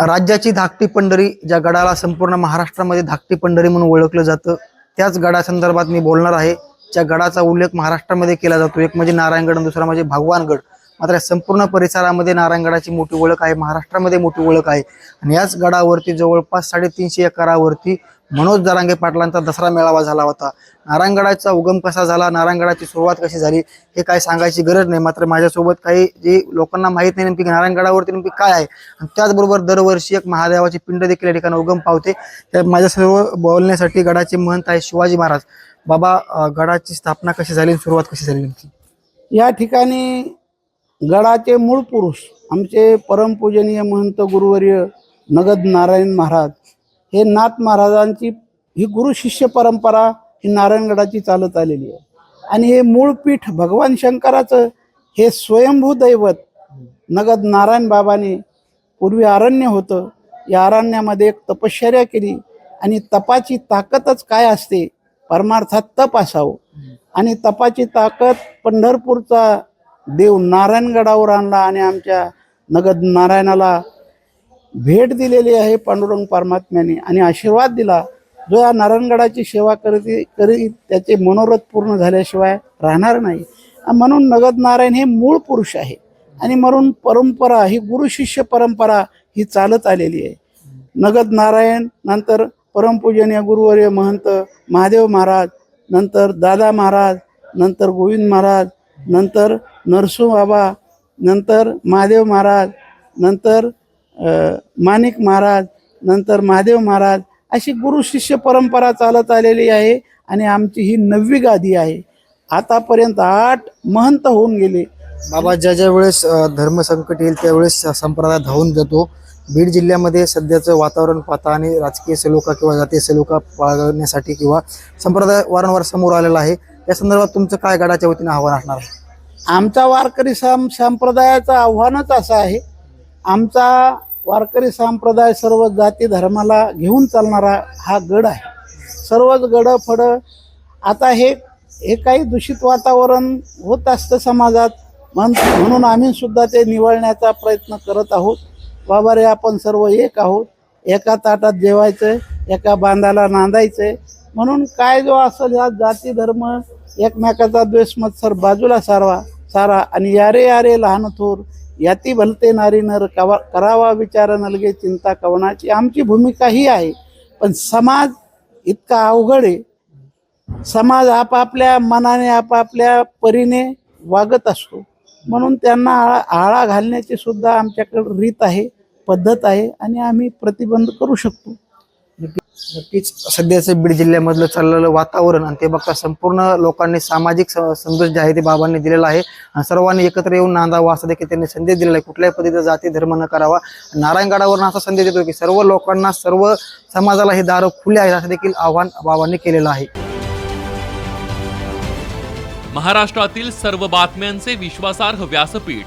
राज्याची धाकटी पंढरी ज्या गडाला संपूर्ण महाराष्ट्रामध्ये धाकटी पंढरी म्हणून ओळखलं जातं त्याच गडासंदर्भात मी बोलणार आहे. ज्या गडाचा उल्लेख महाराष्ट्रामध्ये केला जातो. एक म्हणजे नारायणगड आणि दुसरा म्हणजे भगवानगड. मात्र संपूर्ण परिसरामध्ये नारायणगडाची मोठी ओळख आहे महाराष्ट्रामध्ये मोठी ओळख आहे. आणि याच गडावरती जवळपास साडेतीनशे एकरावरती मनोज दरांगे पाटलांचा दसरा मेळावा झाला होता. नारायणगडाचा उगम कसा झाला नारायणगडाची सुरुवात कशी झाली हे काय सांगायची गरज नाही. मात्र माझ्यासोबत काही जे लोकांना माहीत नाही नेमकी नारायणगडावरती नेमकी काय आहे आणि त्याचबरोबर दरवर्षी एक महादेवाची पिंड देखील या ठिकाणी उगम पावते. त्या माझ्या सर्व बोलण्यासाठी गडाचे महंत आहे शिवाजी महाराज. बाबा गडाची स्थापना कशी झाली सुरुवात कशी झाली नेमकी? या ठिकाणी गडाचे मूळ पुरुष आमचे परमपूजनीय महंत गुरुवर्य नगद नारायण महाराज हे नाथ महाराजांची ही गुरु शिष्य परंपरा ही नारायणगडाची चालत आलेली आहे. आणि हे मूळ पीठ भगवान शंकराचं हे स्वयंभू दैवत नगद नारायण बाबाने पूर्वी अरण्य होतं. या अरण्यामध्ये एक तपश्चर्या केली आणि तपाची ताकदच काय असते परमार्थात तप असावं आणि तपाची ताकद पंढरपूरचा देव नारायणगडावर आणला आणि आमच्या नगद नारायणाला भेट दिलेली आहे पांडुरंग परमात्म्याने आणि आशीर्वाद दिला. जो या नारायणगडाची सेवा करीत करीत त्याचे मनोरथ पूर्ण झाल्याशिवाय राहणार नाही. म्हणून नगद नारायण हे मूळ पुरुष आहे. आणि म्हणून परंपरा ही गुरु शिष्य परंपरा ही चालत आलेली आहे. नगद नारायण नंतर परमपूजनीय गुरुवर्य महंत महादेव महाराज नंतर दादा महाराज नंतर गोविंद महाराज नंतर नरसू बाबा नंतर महादेव महाराज नंतर माणिक महाराज नंतर महादेव महाराज अशी गुरु शिष्य परंपरा चालत आलेली आहे आणि आमची ही नववी गादी आहे. आतापर्यंत आठ महंत होऊन गेले. बाबा ज्या ज्या वेळेस धर्मसंकट येईल त्यावेळेस संप्रदाय धावून जातो. बीड जिल्ह्यामध्ये सध्याचं वातावरण पाहता आणि राजकीय सलोखा किंवा जातीय सलोखा पाळण्यासाठी किंवा संप्रदाय वारंवार समोर आलेला आहे. या संदर्भात तुमचं काय गडाच्या वतीने आव्हान असणार आहे? आमचा वारकरी सं संप्रदायाचं आव्हानच असं आहे. आमचा वारकरी संप्रदाय सर्व जाती धर्माला घेऊन चालणारा हा गड आहे. सर्वच गडं फडं आता हे हे काही दूषित वातावरण होत असतं समाजात. म्हण- म्हणून आम्ही सुद्धा ते निवळण्याचा प्रयत्न करत आहोत. बाबा रे आपण सर्व एक आहोत. एका ताटात जेवायचं एका बांधाला नांदायचंय. म्हणून काय जो असेल या जाती धर्म एकमेकाचा द्वेष मत्सर बाजूला सारवा. सारा आणि यारे यारे लहान थोर याती भलते नारी नर कवा करावा विचार नलगे चिंता कवनाची. आमची भूमिका ही आहे पण समाज इतका अवघड आहे. समाज आपापल्या मनाने आपापल्या परीने वागत असतो. म्हणून त्यांना आळा आळा घालण्याची सुद्धा आमच्याकडे रीत आहे पद्धत आहे आणि आम्ही प्रतिबंध करू शकतो. नक्कीच सध्याचं बीड जिल्ह्यामधलं चाललेलं वातावरण आणि ते बघता संपूर्ण लोकांनी सामाजिक संदेश जे आहे ते बाबांनी दिलेला आहे. आणि सर्वांनी एकत्र येऊन नांदावा असा देखील त्यांनी संदेश दिलेला आहे. कुठल्याही पद्धतीचा जाती धर्म न करावा. नारायणगडावरून असा संदेश देतो की सर्व लोकांना सर्व समाजाला हे दार खुले आहेत असं देखील आव्हान बाबांनी केलेलं आहे. महाराष्ट्रातील सर्व बातम्यांचे विश्वासार्ह व्यासपीठ